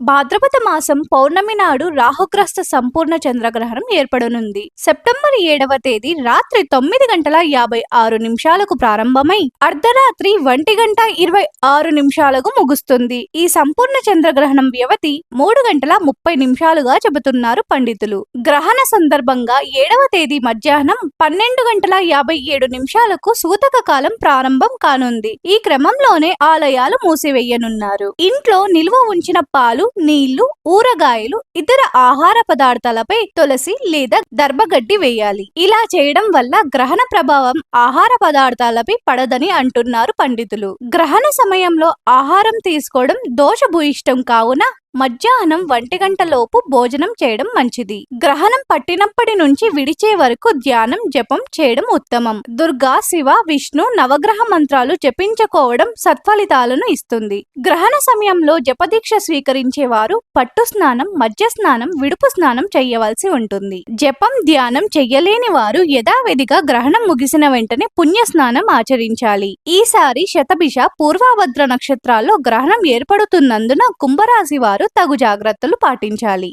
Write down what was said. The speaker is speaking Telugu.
భాద్రపద మాసం పౌర్ణమి నాడు రాహుగ్రస్త సంపూర్ణ చంద్రగ్రహణం ఏర్పడనుంది. సెప్టెంబర్ ఏడవ తేదీ రాత్రి తొమ్మిది గంటల యాభై ఆరు నిమిషాలకు ప్రారంభమై అర్ధరాత్రి ఒంటి గంట ఇరవై ఆరు నిమిషాలకు ముగుస్తుంది. ఈ సంపూర్ణ చంద్రగ్రహణం వ్యవధి మూడు గంటల ముప్పై నిమిషాలుగా చెబుతున్నారు పండితులు. గ్రహణ సందర్భంగా ఏడవ తేదీ మధ్యాహ్నం పన్నెండు గంటల యాభై ఏడు నిమిషాలకు సూతక కాలం ప్రారంభం కానుంది. ఈ క్రమంలోనే ఆలయాలు మూసివేయనున్నారు. ఇంట్లో నిల్వ ఉంచిన పాలు నీళ్ళు ఊరగాయలు ఇతర ఆహార పదార్థాలపై తులసి లేదా దర్భగడ్డి వేయాలి. ఇలా చేయడం వల్ల గ్రహణ ప్రభావం ఆహార పదార్థాలపై పడదని అంటున్నారు పండితులు. గ్రహణ సమయంలో ఆహారం తీసుకోవడం దోషభూయిష్టం కావున మధ్యాహ్నం ఒంటి గంటలోపు భోజనం చేయడం మంచిది. గ్రహణం పట్టినప్పటి నుంచి విడిచే వరకు ధ్యానం జపం చేయడం ఉత్తమం. దుర్గా శివ విష్ణు నవగ్రహ మంత్రాలు జపించుకోవడం సత్ఫలితాలను ఇస్తుంది. గ్రహణ సమయంలో జపదీక్ష స్వీకరించే వారు పట్టు స్నానం మధ్య స్నానం విడుపు స్నానం చేయవలసి ఉంటుంది. జపం ధ్యానం చెయ్యలేని వారు యథావిధిగా గ్రహణం ముగిసిన వెంటనే పుణ్య స్నానం ఆచరించాలి. ఈసారి శతభిష పూర్వాభద్ర నక్షత్రాల్లో గ్రహణం ఏర్పడుతున్నందున కుంభరాశి వారు తగు జాగ్రత్తలు పాటించాలి.